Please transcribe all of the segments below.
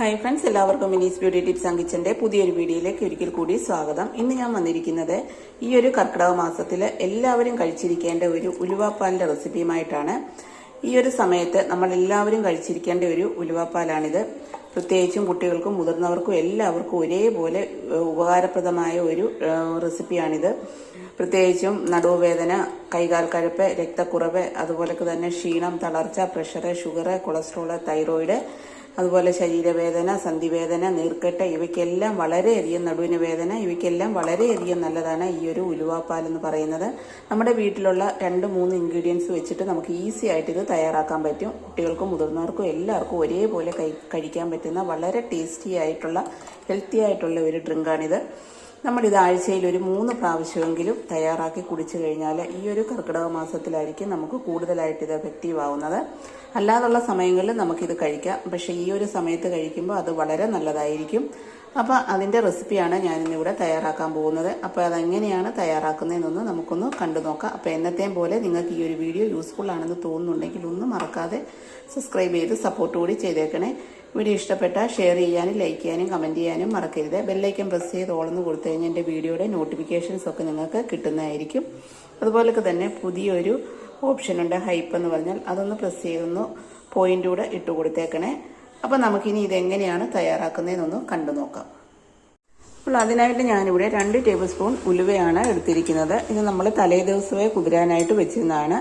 Hi friends എല്ലാവർക്കും മിനീസ് beauty tips അങ്കിച്ചന്റെ പുതിയൊരു വീഡിയോയിലേക്ക് ഒരിക്കൽ കൂടി സ്വാഗതം. ഇന്ന് ഞാൻ വന്നിരിക്കുന്നത് ഈ ഒരു കർക്കിടക മാസത്തിൽ എല്ലാവരും കഴിച്ചിരിക്കേണ്ട ഒരു ഉലുവാപ്പാലിന്റെ റെസിപ്പിയുമായിട്ടാണ്. ഈ ഒരു സമയത്ത് നമ്മൾ എല്ലാവരും കഴിച്ചിരിക്കേണ്ട ഒരു ഉലുവാപ്പാലാണിത്. പ്രത്യേകിച്ചും കുട്ടികൾക്കും മുതിർന്നവർക്കും എല്ലാവർക്കും ഒരേപോലെ ഉപകാരപ്രദമായ ഒരു റെസിപ്പിയാണിത്. പ്രത്യേകിച്ചും നടുവേദന കൈകാൽ കഴപ്പ് രക്തക്കുറവ് അതുപോലെ തന്നെ ക്ഷീണം തളർച്ച പ്രഷർ ഷുഗർ കൊളസ്ട്രോൾ തൈറോയിഡ് അതുപോലെ ശരീരവേദന സന്ധിവേദന നീർക്കെട്ട് ഇവയ്ക്കെല്ലാം വളരെയധികം നടുവിന് വേദന ഇവയ്ക്കെല്ലാം വളരെയധികം നല്ലതാണ് ഈ ഒരു ഉലുവാപ്പാൽ എന്ന് പറയുന്നത്. നമ്മുടെ വീട്ടിലുള്ള രണ്ട് മൂന്ന് ഇൻഗ്രീഡിയൻസ് വെച്ചിട്ട് നമുക്ക് ഈസി ആയിട്ട് ഇത് തയ്യാറാക്കാൻ പറ്റും. കുട്ടികൾക്കും മുതിർന്നവർക്കും എല്ലാവർക്കും ഒരേപോലെ കഴിക്കാൻ പറ്റുന്ന വളരെ ടേസ്റ്റി ആയിട്ടുള്ള ഹെൽത്തി ആയിട്ടുള്ള ഒരു ഡ്രിങ്കാണിത് നമ്മളിത് ആഴ്ചയിൽ ഒരു മൂന്ന് പ്രാവശ്യമെങ്കിലും തയ്യാറാക്കി കുടിച്ചു കഴിഞ്ഞാൽ ഈ ഒരു കർക്കിടക മാസത്തിലായിരിക്കും നമുക്ക് കൂടുതലായിട്ട് ഇത് എഫക്റ്റീവ് ആവുന്നത്. അല്ലാതുള്ള സമയങ്ങളിൽ നമുക്കിത് കഴിക്കാം. പക്ഷേ ഈ ഒരു സമയത്ത് കഴിക്കുമ്പോൾ അത് വളരെ നല്ലതായിരിക്കും. അപ്പോൾ അതിന്റെ റെസിപ്പിയാണ് ഞാനിന്നിവിടെ തയ്യാറാക്കാൻ പോകുന്നത്. അപ്പോൾ അതെങ്ങനെയാണ് തയ്യാറാക്കുന്നതെന്നൊന്ന് നമുക്കൊന്ന് കണ്ടു നോക്കാം. അപ്പോൾ എന്നത്തെയും പോലെ നിങ്ങൾക്ക് ഈ ഒരു വീഡിയോ യൂസ്ഫുൾ ആണെന്ന് തോന്നുന്നുണ്ടെങ്കിൽ ഒന്നും മറക്കാതെ സബ്സ്ക്രൈബ് ചെയ്ത് സപ്പോർട്ട് കൂടി ചെയ്തേക്കണേ. വീഡിയോ ഇഷ്ടപ്പെട്ടാൽ ഷെയർ ചെയ്യാനും ലൈക്ക് ചെയ്യാനും കമന്റ് ചെയ്യാനും മറക്കരുത്. ബെല്ലൈക്കൻ പ്രസ് ചെയ്ത് ഓളന്ന് കൊടുത്തു കഴിഞ്ഞാൽ എന്റെ വീഡിയോയുടെ നോട്ടിഫിക്കേഷൻസ് ഒക്കെ നിങ്ങൾക്ക് കിട്ടുന്നതായിരിക്കും. അതുപോലൊക്കെ തന്നെ പുതിയൊരു ഓപ്ഷനുണ്ട് ഹൈപ്പ് എന്ന് പറഞ്ഞാൽ അതൊന്ന് പ്രസ് ചെയ്തൊന്ന് പോയിന്റ് കൂടെ ഇട്ട് കൊടുത്തേക്കണേ. അപ്പോൾ നമുക്കിനി ഇതെങ്ങനെയാണ് തയ്യാറാക്കുന്നതെന്നൊന്ന് കണ്ടു നോക്കാം. അപ്പോൾ അതിനായിട്ട് ഞാനിവിടെ രണ്ട് ടേബിൾ സ്പൂൺ ഉലുവയാണ് എടുത്തിരിക്കുന്നത്. ഇത് നമ്മൾ തലേ ദിവസമേ കുതിരാനായിട്ട് വെച്ചിരുന്നതാണ്.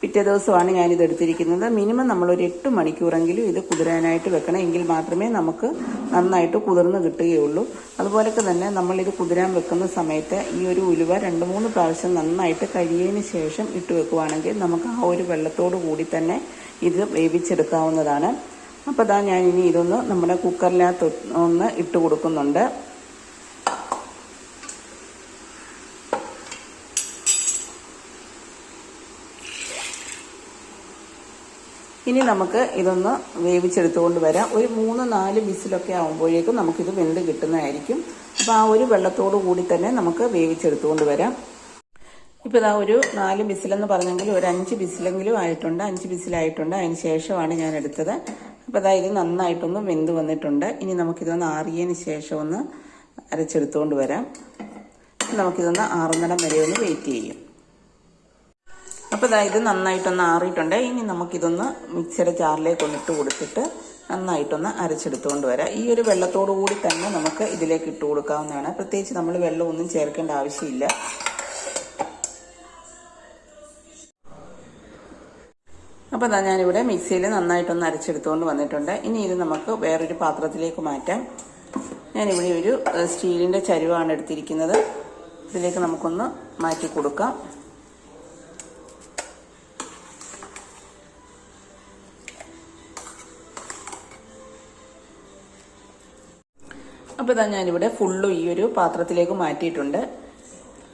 പിറ്റേ ദിവസമാണ് ഞാനിത് എടുത്തിരിക്കുന്നത്. മിനിമം നമ്മളൊരു എട്ട് മണിക്കൂറെങ്കിലും ഇത് കുതിരാനായിട്ട് വെക്കണം. എങ്കിൽ മാത്രമേ നമുക്ക് നന്നായിട്ട് കുതിർന്ന് കിട്ടുകയുള്ളൂ. അതുപോലൊക്കെ തന്നെ നമ്മളിത് കുതിരാൻ വെക്കുന്ന സമയത്ത് ഈ ഒരു ഉലുവ രണ്ട് മൂന്ന് പ്രാവശ്യം നന്നായിട്ട് കഴിയതിന് ശേഷം ഇട്ട് വെക്കുവാണെങ്കിൽ നമുക്ക് ആ ഒരു വെള്ളത്തോടു കൂടി തന്നെ ഇത് വേവിച്ചെടുക്കാവുന്നതാണ്. അപ്പോൾ ഞാൻ ഇനി ഇതൊന്ന് നമ്മുടെ കുക്കറിനകത്ത് ഒന്ന് ഇട്ട് കൊടുക്കുന്നുണ്ട്. ഇനി നമുക്ക് ഇതൊന്ന് വേവിച്ചെടുത്തുകൊണ്ട് വരാം. ഒരു മൂന്ന് നാല് വിസിലൊക്കെ ആകുമ്പോഴേക്കും നമുക്കിത് വെന്ത് കിട്ടുന്നതായിരിക്കും. അപ്പോൾ ആ ഒരു വെള്ളത്തോടു കൂടി തന്നെ നമുക്ക് വേവിച്ചെടുത്തുകൊണ്ട് വരാം. ഇപ്പോൾ ഇതാ ഒരു നാല് ബിസിലെന്ന് പറഞ്ഞെങ്കിൽ ഒരു അഞ്ച് ബിസിലെങ്കിലും ആയിട്ടുണ്ട്. അഞ്ച് ബിസിലായിട്ടുണ്ട് അതിന് ശേഷമാണ് ഞാൻ എടുത്തത്. അപ്പോൾ അതാ ഇത് നന്നായിട്ടൊന്ന് വെന്ത് വന്നിട്ടുണ്ട്. ഇനി നമുക്കിതൊന്ന് ആറിയതിന് ശേഷം ഒന്ന് അരച്ചെടുത്തുകൊണ്ട് വരാം. നമുക്കിതൊന്ന് ആറുന്നിടം വരെ ഒന്ന് വെയിറ്റ് ചെയ്യും. അപ്പോൾ ഇതാ ഇത് നന്നായിട്ടൊന്ന് ആറിയിട്ടുണ്ട്. ഇനി നമുക്കിതൊന്ന് മിക്സിയുടെ ജാറിലേക്ക് ഒന്നിട്ട് കൊടുത്തിട്ട് നന്നായിട്ടൊന്ന് അരച്ചെടുത്തുകൊണ്ട് വരാം. ഈ ഒരു വെള്ളത്തോടു കൂടി തന്നെ നമുക്ക് ഇതിലേക്ക് ഇട്ട് കൊടുക്കാവുന്നതാണ്. പ്രത്യേകിച്ച് നമ്മൾ വെള്ളമൊന്നും ചേർക്കേണ്ട ആവശ്യമില്ല. അപ്പോൾ അതാ ഞാനിവിടെ മിക്സിയിൽ നന്നായിട്ടൊന്ന് അരച്ചെടുത്തുകൊണ്ട് വന്നിട്ടുണ്ട്. ഇനി ഇത് നമുക്ക് വേറൊരു പാത്രത്തിലേക്ക് മാറ്റാം. ഞാനിവിടെ ഒരു സ്റ്റീലിന്റെ ചരുവാണ് എടുത്തിരിക്കുന്നത്. ഇതിലേക്ക് നമുക്കൊന്ന് മാറ്റി കൊടുക്കാം. അപ്പോൾ ഇതാ ഞാനിവിടെ ഫുള്ളും ഈ ഒരു പാത്രത്തിലേക്ക് മാറ്റിയിട്ടുണ്ട്.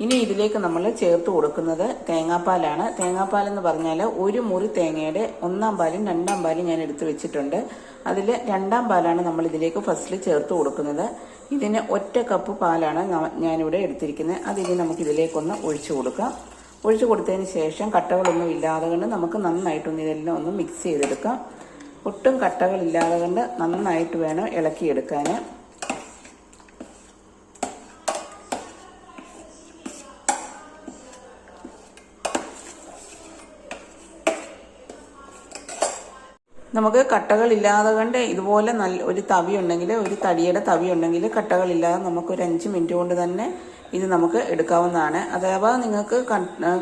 ഇനി ഇതിലേക്ക് നമ്മൾ ചേർത്ത് കൊടുക്കുന്നത് തേങ്ങാപ്പാലാണ്. തേങ്ങാപ്പാൽ എന്ന് പറഞ്ഞാൽ ഒരു മുറി തേങ്ങയുടെ ഒന്നാം പാലും രണ്ടാം പാലും ഞാൻ എടുത്തു വെച്ചിട്ടുണ്ട്. അതിൽ രണ്ടാം പാലാണ് നമ്മൾ ഇതിലേക്ക് ഫസ്റ്റിൽ ചേർത്ത് കൊടുക്കുന്നത്. ഇതിന് ഒറ്റ കപ്പ് പാലാണ് ഞാനിവിടെ എടുത്തിരിക്കുന്നത്. അതിനി നമുക്ക് ഇതിലേക്കൊന്ന് ഒഴിച്ചു കൊടുക്കാം. ഒഴിച്ചു കൊടുത്തതിന് ശേഷം കട്ടകളൊന്നും ഇല്ലാതെ കൊണ്ട് നമുക്ക് നന്നായിട്ടൊന്ന് ഇതെല്ലാം ഒന്ന് മിക്സ് ചെയ്തെടുക്കാം. ഒട്ടും കട്ടകളില്ലാതെ കൊണ്ട് നന്നായിട്ട് വേണം ഇളക്കിയെടുക്കാൻ നമുക്ക് കട്ടകളില്ലാതെ കണ്ട് ഇതുപോലെ നല്ല ഒരു തവി ഉണ്ടെങ്കിൽ ഒരു തടിയുടെ തവി ഉണ്ടെങ്കിൽ കട്ടകളില്ലാതെ നമുക്കൊരു അഞ്ച് മിനിറ്റ് കൊണ്ട് തന്നെ ഇത് നമുക്ക് എടുക്കാവുന്നതാണ്. അഥവാ നിങ്ങൾക്ക്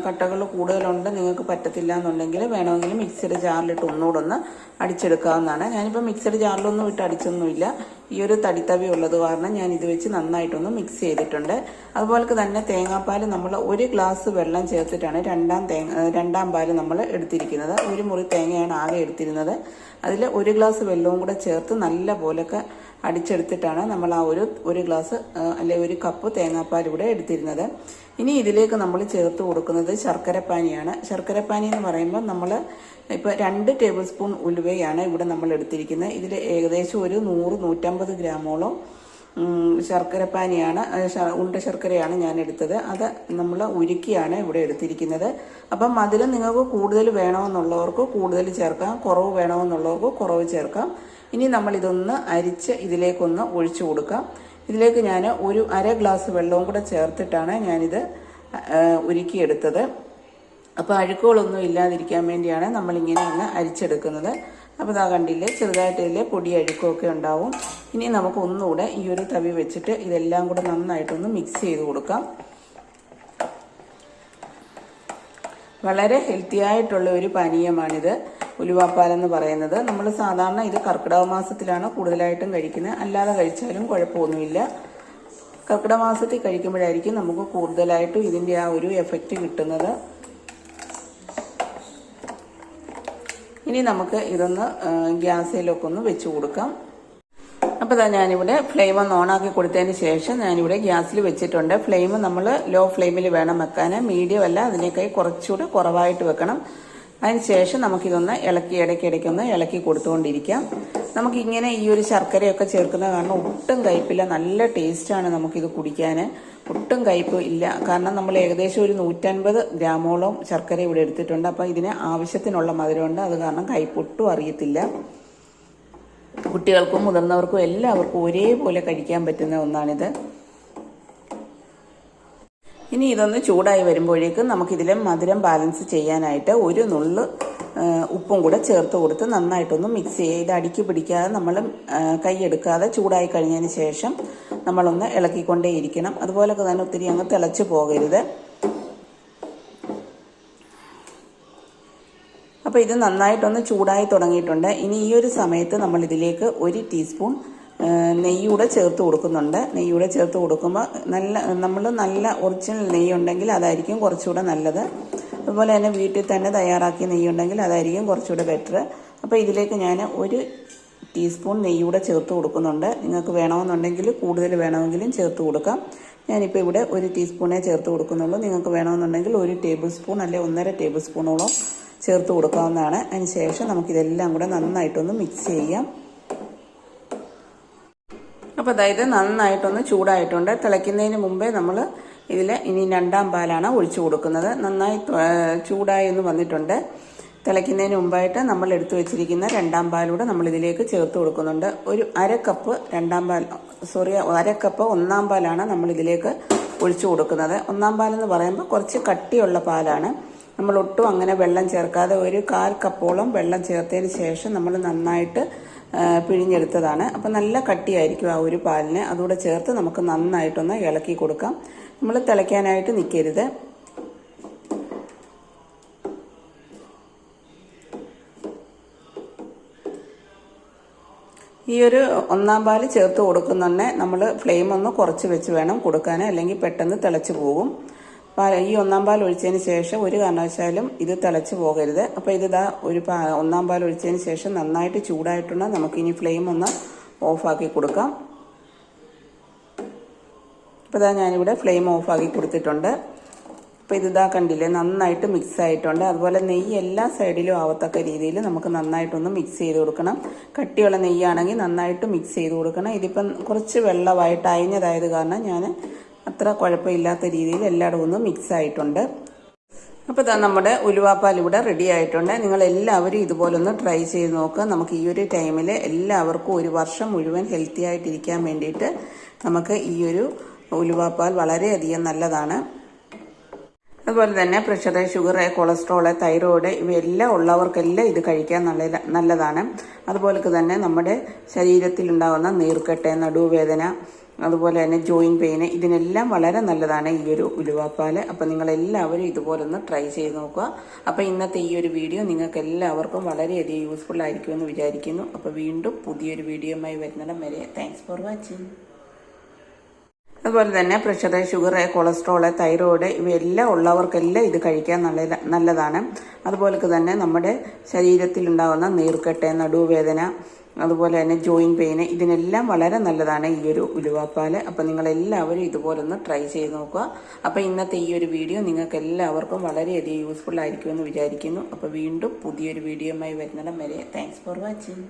കട്ടകൾ കൂടുതലുണ്ട് നിങ്ങൾക്ക് പറ്റത്തില്ല എന്നുണ്ടെങ്കിൽ വേണമെങ്കിൽ മിക്സിയുടെ ജാറിലിട്ട് ഒന്നുകൂടെ ഒന്ന് അടിച്ചെടുക്കാവുന്നതാണ്. ഞാനിപ്പോൾ മിക്സിയുടെ ജാറിലൊന്നും ഇട്ട് അടിച്ചൊന്നുമില്ല. ഈ ഒരു തടിത്തവി ഉള്ളത് കാരണം ഞാൻ ഇത് വെച്ച് നന്നായിട്ടൊന്ന് മിക്സ് ചെയ്തിട്ടുണ്ട്. അതുപോലെ തന്നെ തേങ്ങാപ്പാൽ നമ്മൾ ഒരു ഗ്ലാസ് വെള്ളം ചേർത്തിട്ടാണ് രണ്ടാം തേങ്ങ രണ്ടാം പാൽ നമ്മൾ എടുത്തിരിക്കുന്നത്. ഒരു മുറി തേങ്ങയാണ് ആകെ എടുത്തിരുന്നത്. അതിൽ ഒരു ഗ്ലാസ് വെള്ളവും കൂടെ ചേർത്ത് നല്ല പോലൊക്കെ അടിച്ചെടുത്തിട്ടാണ് നമ്മൾ ആ ഒരു ഒരു ഗ്ലാസ് അല്ലെ ഒരു കപ്പ് തേങ്ങാപ്പാൽ ഇവിടെ എടുത്തിരുന്നത്. ഇനി ഇതിലേക്ക് നമ്മൾ ചേർത്ത് കൊടുക്കുന്നത് ശർക്കരപ്പാനിയാണ്. ശർക്കരപ്പാനി എന്ന് പറയുമ്പോൾ നമ്മൾ ഇപ്പോൾ രണ്ട് ടേബിൾ സ്പൂൺ ഉലുവയാണ് ഇവിടെ നമ്മൾ എടുത്തിരിക്കുന്നത്. ഇതിൽ ഏകദേശം ഒരു നൂറ് നൂറ്റമ്പത് ഗ്രാമോളം ശർക്കരപ്പാനിയാണ് ഉണ്ട ശർക്കരയാണ് ഞാൻ എടുത്തത്. അത് നമ്മൾ ഉരുക്കിയാണ് ഇവിടെ എടുത്തിരിക്കുന്നത്. അപ്പം മധുരം നിങ്ങൾക്ക് കൂടുതൽ വേണമെന്നുള്ളവർക്ക് കൂടുതൽ ചേർക്കാം. കുറവ് വേണമെന്നുള്ളവർക്ക് കുറവ് ചേർക്കാം. ഇനി നമ്മൾ ഇതൊന്ന് അരിച്ച് ഇതിലേക്കൊന്ന് ഒഴിച്ചു കൊടുക്കാം. ഇതിലേക്ക് ഞാൻ ഒരു അര ഗ്ലാസ് വെള്ളവും കൂടെ ചേർത്തിട്ടാണ് ഞാനിത് ഉരുക്കിയെടുത്തത്. അപ്പോൾ അഴുക്കുകളൊന്നും ഇല്ലാതിരിക്കാൻ വേണ്ടിയാണ് നമ്മളിങ്ങനെ ഒന്ന് അരിച്ചെടുക്കുന്നത്. അപ്പോൾ ഇതാ കണ്ടില്ലേ ചെറുതായിട്ട് ഇതിൽ പൊടി അഴുക്കുമൊക്കെ ഉണ്ടാവും. ഇനി നമുക്ക് ഒന്നുകൂടെ ഈ ഒരു തവി വെച്ചിട്ട് ഇതെല്ലാം കൂടെ നന്നായിട്ടൊന്ന് മിക്സ് ചെയ്ത് കൊടുക്കാം. വളരെ ഹെൽത്തി ആയിട്ടുള്ള ഒരു പാനീയമാണിത്. ഉലുവാപ്പാലെന്ന് പറയുന്നത്. നമ്മൾ സാധാരണ ഇത് കർക്കിടക മാസത്തിലാണ് കൂടുതലായിട്ടും കഴിക്കുന്നത്. അല്ലാതെ കഴിച്ചാലും കുഴപ്പമൊന്നുമില്ല. കർക്കിടക മാസത്തിൽ കഴിക്കുമ്പോഴായിരിക്കും നമുക്ക് കൂടുതലായിട്ടും ഇതിന്റെ ആ ഒരു എഫക്റ്റ് കിട്ടുന്നത്. ഇനി നമുക്ക് ഇതൊന്ന് ഗ്യാസിലൊക്കെ ഒന്ന് വെച്ച് കൊടുക്കാം. അപ്പോൾ ഇതാ ഞാനിവിടെ ഫ്ലെയിം ഒന്ന് ഓണാക്കി കൊടുത്തതിന് ശേഷം ഞാനിവിടെ ഗ്യാസിൽ വെച്ചിട്ടുണ്ട്. ഫ്ലെയിം നമ്മൾ ലോ ഫ്ലെയിമിൽ വേണം വെക്കാൻ മീഡിയം അല്ല അതിനേക്കായി കുറച്ചുകൂടി കുറവായിട്ട് വെക്കണം. അതിന് ശേഷം നമുക്കിതൊന്ന് ഇളക്കി ഇടയ്ക്ക് ഒന്ന് ഇളക്കി കൊടുത്തുകൊണ്ടിരിക്കാം. നമുക്കിങ്ങനെ ഈ ഒരു ശർക്കരയൊക്കെ ചേർക്കുന്ന കാരണം ഒട്ടും കയ്പില്ല നല്ല ടേസ്റ്റാണ് നമുക്കിത് കുടിക്കാൻ ഒട്ടും കയ്പ് ഇല്ല. കാരണം നമ്മൾ ഏകദേശം ഒരു നൂറ്റൻപത് ഗ്രാമോളം ശർക്കര ഇവിടെ എടുത്തിട്ടുണ്ട്. അപ്പോൾ ഇതിന് ആവശ്യത്തിനുള്ള മധുരമുണ്ട് അത് കാരണം കയ്പൊട്ടും അറിയത്തില്ല. കുട്ടികൾക്കും മുതിർന്നവർക്കും എല്ലാവർക്കും ഒരേപോലെ കഴിക്കാൻ പറ്റുന്ന ഒന്നാണിത്. ഇനി ഇതൊന്ന് ചൂടായി വരുമ്പോഴേക്കും നമുക്കിതിലെ മധുരം ബാലൻസ് ചെയ്യാനായിട്ട് ഒരു നുള്ള് ഉപ്പും കൂടെ ചേർത്ത് കൊടുത്ത് നന്നായിട്ടൊന്ന് മിക്സ് ചെയ്യുക ഇത് അടുക്കി പിടിക്കാതെ നമ്മൾ കൈയെടുക്കാതെ ചൂടായി കഴിഞ്ഞതിന് ശേഷം നമ്മളൊന്ന് ഇളക്കിക്കൊണ്ടേയിരിക്കണം അതുപോലൊക്കെ തന്നെ ഒത്തിരി അങ്ങ് തിളച്ച് പോകരുത്. അപ്പോൾ ഇത് നന്നായിട്ടൊന്ന് ചൂടായി തുടങ്ങിയിട്ടുണ്ട്. ഇനി ഈ ഒരു സമയത്ത് നമ്മൾ ഇതിലേക്ക് ഒരു ടീസ്പൂൺ നെയ്യൂടെ ചേർത്ത് കൊടുക്കുന്നുണ്ട്. നെയ്യൂടെ ചേർത്ത് കൊടുക്കുമ്പോൾ നല്ല നമ്മൾ നല്ല ഒറിജിനൽ നെയ്യ് ഉണ്ടെങ്കിൽ അതായിരിക്കും കുറച്ചുകൂടെ നല്ലത്. അതുപോലെ തന്നെ വീട്ടിൽ തന്നെ തയ്യാറാക്കിയ നെയ്യ് ഉണ്ടെങ്കിൽ അതായിരിക്കും കുറച്ചുകൂടെ ബെറ്റർ അപ്പോൾ ഇതിലേക്ക് ഞാൻ ഒരു ടീസ്പൂൺ നെയ്യൂടെ ചേർത്ത് കൊടുക്കുന്നുണ്ട്. നിങ്ങൾക്ക് വേണമെന്നുണ്ടെങ്കിൽ കൂടുതൽ വേണമെങ്കിലും ചേർത്ത് കൊടുക്കാം. ഞാനിപ്പോൾ ഇവിടെ ഒരു ടീസ്പൂണേ ചേർത്ത് കൊടുക്കുന്നുള്ളൂ. നിങ്ങൾക്ക് വേണമെന്നുണ്ടെങ്കിൽ ഒരു ടേബിൾ സ്പൂൺ അല്ലെങ്കിൽ ഒന്നര ടേബിൾ സ്പൂണോളം ചേർത്ത് കൊടുക്കാവുന്നതാണ്. അതിന് ശേഷം നമുക്കിതെല്ലാം കൂടെ നന്നായിട്ടൊന്ന് മിക്സ് ചെയ്യാം. അപ്പോൾ അതായത് നന്നായിട്ടൊന്ന് ചൂടായിട്ടുണ്ട്. തിളയ്ക്കുന്നതിന് മുമ്പേ നമ്മൾ ഇതിൽ ഇനി രണ്ടാം പാലാണ് ഒഴിച്ചു കൊടുക്കുന്നത്. നന്നായി ചൂടായി എന്ന് വന്നിട്ടുണ്ട്. തിളയ്ക്കുന്നതിന് മുമ്പായിട്ട് നമ്മൾ എടുത്തു വെച്ചിരിക്കുന്ന രണ്ടാം പാലൂടെ നമ്മൾ ഇതിലേക്ക് ചേർത്ത് കൊടുക്കുന്നുണ്ട്. ഒരു അര കപ്പ് രണ്ടാം പാൽ സോറി അര കപ്പ് ഒന്നാം പാലാണ് നമ്മൾ ഇതിലേക്ക് ഒഴിച്ചു കൊടുക്കുന്നത്. ഒന്നാം പാലെന്ന് പറയുമ്പോൾ കുറച്ച് കട്ടിയുള്ള പാലാണ്. നമ്മൾ ഒട്ടും അങ്ങനെ വെള്ളം ചേർക്കാതെ ഒരു കാൽ കപ്പോളം വെള്ളം ചേർത്തതിന് ശേഷം നമ്മൾ നന്നായിട്ട് പിഴിഞ്ഞെടുത്തതാണ്. അപ്പം നല്ല കട്ടിയായിരിക്കും ആ ഒരു പാലിന്. അതുകൂടെ ചേർത്ത് നമുക്ക് നന്നായിട്ടൊന്ന് ഇളക്കി കൊടുക്കാം. നമ്മൾ തിളയ്ക്കാനായിട്ട് നിൽക്കരുത് ഈ ഒരു ഒന്നാം പാൽ ചേർത്ത് കൊടുക്കുന്നുണ്ടെ നമ്മൾ ഫ്ലെയിം ഒന്ന് കുറച്ച് വെച്ച് വേണം കൊടുക്കാൻ അല്ലെങ്കിൽ പെട്ടെന്ന് തിളച്ച് പോകും. പാൽ ഈ ഒന്നാം പാൽ ഒഴിച്ചതിന് ശേഷം ഒരു കാരണവശാലും ഇത് തിളച്ച് പോകരുത്. അപ്പോൾ ഇത് ഇതാ ഒരു പാ ഒന്നാം പാൽ ഒഴിച്ചതിന് ശേഷം നന്നായിട്ട് ചൂടായിട്ടുണ്ട്. നമുക്കിനി ഫ്ലെയിം ഒന്ന് ഓഫാക്കി കൊടുക്കാം. ഇപ്പോൾ ഇതാ ഞാനിവിടെ ഫ്ലെയിം ഓഫാക്കി കൊടുത്തിട്ടുണ്ട്. അപ്പോൾ ഇതാ കണ്ടില്ലേ നന്നായിട്ട് മിക്സ് ആയിട്ടുണ്ട്. അതുപോലെ നെയ്യ് എല്ലാ സൈഡിലും ആവത്തക്ക രീതിയിൽ നമുക്ക് നന്നായിട്ടൊന്ന് മിക്സ് ചെയ്ത് കൊടുക്കണം. കട്ടിയുള്ള നെയ്യാണെങ്കിൽ നന്നായിട്ട് മിക്സ് ചെയ്ത് കൊടുക്കണം. ഇതിപ്പം കുറച്ച് വെള്ളമായിട്ട് അയഞ്ഞതായത് കാരണം ഞാൻ അത്ര കുഴപ്പമില്ലാത്ത രീതിയിൽ എല്ലായിടും ഒന്ന് മിക്സ് ആയിട്ടുണ്ട്. അപ്പോൾ ഇതാ നമ്മുടെ ഉലുവാപ്പാൽ ഇവിടെ റെഡി ആയിട്ടുണ്ട്. നിങ്ങൾ എല്ലാവരും ഇതുപോലൊന്ന് ട്രൈ ചെയ്ത് നോക്കുക നമുക്ക് ഈ ഒരു ടൈമിൽ എല്ലാവർക്കും ഒരു വർഷം മുഴുവൻ ഹെൽത്തി ആയിട്ടിരിക്കാൻ വേണ്ടിയിട്ട് നമുക്ക് ഈ ഒരു ഉലുവാപ്പാൽ വളരെയധികം നല്ലതാണ്. അതുപോലെ തന്നെ പ്രഷർ ഷുഗർ കൊളസ്ട്രോൾ തൈറോയ്ഡ് ഇവയെല്ലാം ഉള്ളവർക്കെല്ലാം ഇത് കഴിക്കാൻ നല്ല നല്ലതാണ്. അതുപോലെ തന്നെ നമ്മുടെ ശരീരത്തിൽ ഉണ്ടാകുന്ന നീർക്കെട്ട് നടുവേദന അതുപോലെ തന്നെ ജോയിൻ പെയിന് ഇതിനെല്ലാം വളരെ നല്ലതാണ് ഈ ഒരു ഉലുവാപ്പാൽ അപ്പം നിങ്ങളെല്ലാവരും ഇതുപോലെ ഒന്ന് ട്രൈ ചെയ്ത് നോക്കുക. അപ്പോൾ ഇന്നത്തെ ഈ ഒരു വീഡിയോ നിങ്ങൾക്ക് എല്ലാവർക്കും വളരെയധികം യൂസ്ഫുൾ ആയിരിക്കുമെന്ന് വിചാരിക്കുന്നു. അപ്പോൾ വീണ്ടും പുതിയൊരു വീഡിയോയുമായി വരുന്നിടം വരെ. താങ്ക്സ് ഫോർ വാച്ചിങ് അതുപോലെ തന്നെ പ്രഷർ ഷുഗർ കൊളസ്ട്രോൾ തൈറോയ്ഡ് ഇവയെല്ലാം ഉള്ളവർക്കെല്ലാം ഇത് കഴിക്കാൻ നല്ല നല്ലതാണ്. അതുപോലെ തന്നെ നമ്മുടെ ശരീരത്തിലുണ്ടാകുന്ന നീർക്കെട്ട് നടുവേദന അതുപോലെ തന്നെ ജോയിൻ പെയിന് ഇതിനെല്ലാം വളരെ നല്ലതാണ് ഈ ഒരു ഉലുവാപ്പാൽ അപ്പോൾ നിങ്ങളെല്ലാവരും ഇതുപോലൊന്ന് ട്രൈ ചെയ്ത് നോക്കുക. അപ്പോൾ ഇന്നത്തെ ഈ ഒരു വീഡിയോ നിങ്ങൾക്ക് എല്ലാവർക്കും വളരെയധികം യൂസ്ഫുൾ ആയിരിക്കുമെന്ന് വിചാരിക്കുന്നു. അപ്പോൾ വീണ്ടും പുതിയൊരു വീഡിയോയുമായി വരുന്നിടം വരെ. Thanks for watching